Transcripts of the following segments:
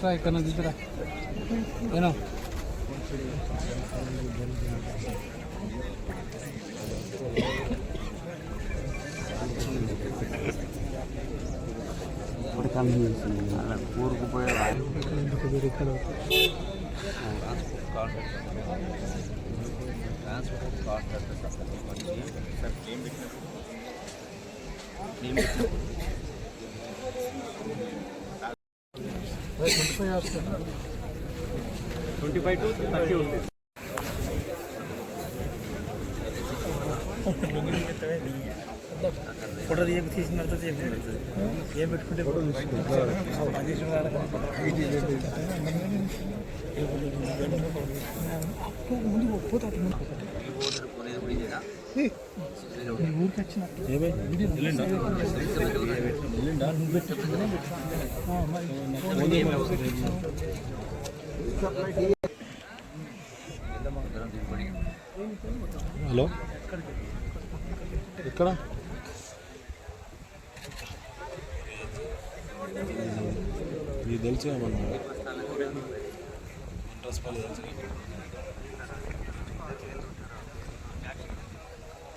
పట్టురా ఇక్కడ నుంచి తీసుకురా ఏనో ఊరుకు పోయే ట్రాన్స్పోర్ట్ కాంట్రాక్ట్ సార్ క్లెయిమ్ పెట్టినప్పుడు క్లెయిమ్ పెట్టినప్పుడు ట్వంటీ ఫైవ్ టు థర్టీ ఉంది ఫోటో తీయ తీసిన తర్వాత ఏం పెట్టుకుంటే ముందు పోతే ఊరికి హలో? ఎక్కడ? ఇది తెలుసు మన తెలిసి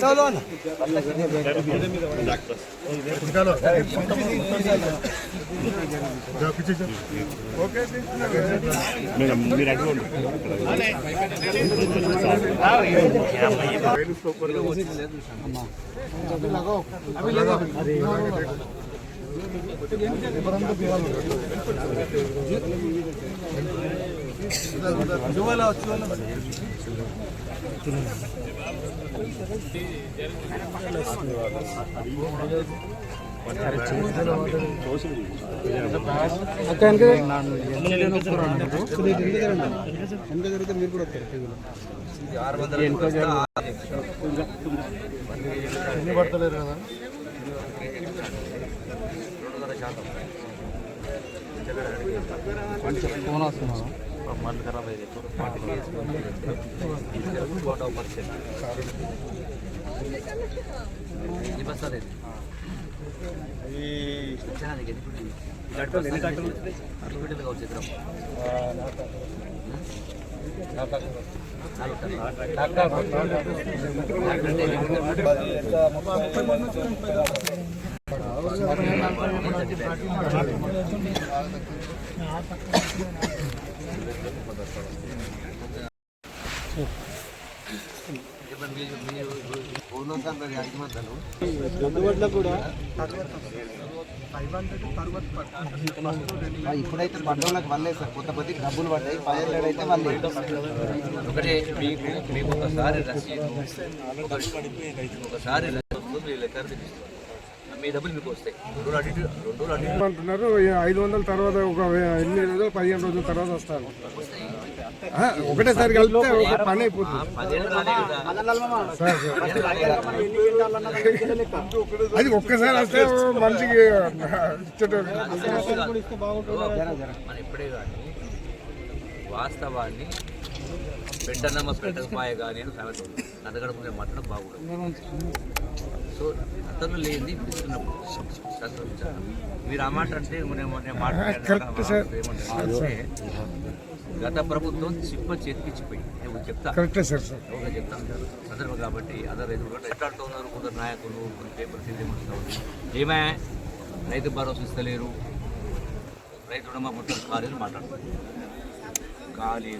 చదువు అన్న ఓకే అక్క వెనక జరిగితే మీరు కూడా వస్తారు ఎన్ని పడతలేరు కదా శాతం కొంచెం మళ్ళీ ఖరాబ్ అయ్యేది ఫార్టీ పర్సెంట్ ఎన్ని బస్తాలు ఇది ఇచ్చానా నీకు ఎన్ని ఇప్పుడైతే పడ్డోళ్ళకి వల్లే సార్ కొత్తపతి డబ్బులు పడ్డాయి ఫైవ్ హండ్రెడ్ అయితే వాళ్ళే ఒకటే మీకు మీకు ఒకసారి రసీదు. ఒకసారి రసీదు. వస్తుంది, మీ డబ్బులు మీకు వస్తాయి. రెండు రోజులు ఇటు రెండు రోజులు అంటున్నారు ఐదు వందల తర్వాత ఒక ఎన్ని రోజులు పదిహేను రోజుల తర్వాత వస్తారు. ఆ, ఒకటేసారి కలిపితే ఒక పని అయిపోతుంది. అది ఒక్కసారి వస్తే మనిషికి ఇప్పుడే కానీ వాస్తవాన్ని పెట్టనమ్మ పెట్టకపాయ కానీ అని సామెత ఉంది అంతగడకుండా మాట్లాడడం బాగుండదు. సో అతను ఇస్తున్నప్పుడు సంతోషించాలి. మీరు ఆ మాట అంటే నేను. ఏమంటారు? గత ప్రభుత్వం చిప్ప చేతికిచ్చిపోయి నేను చెప్తా. కరెక్టే సార్ సార్ ఒక చెప్తాను సందర్భం కాబట్టి అదర్ రైతులు కూడా ఎట్లాడుతూ ఉన్నారు? కొందరు నాయకులు కొన్ని పేపర్ తెలియమంటున్నారు ఏమే? రైతు భరోసా ఇస్తలేరు. రైతు రుణమా ఖాళీలు మాట్లాడుతున్నారు. 家里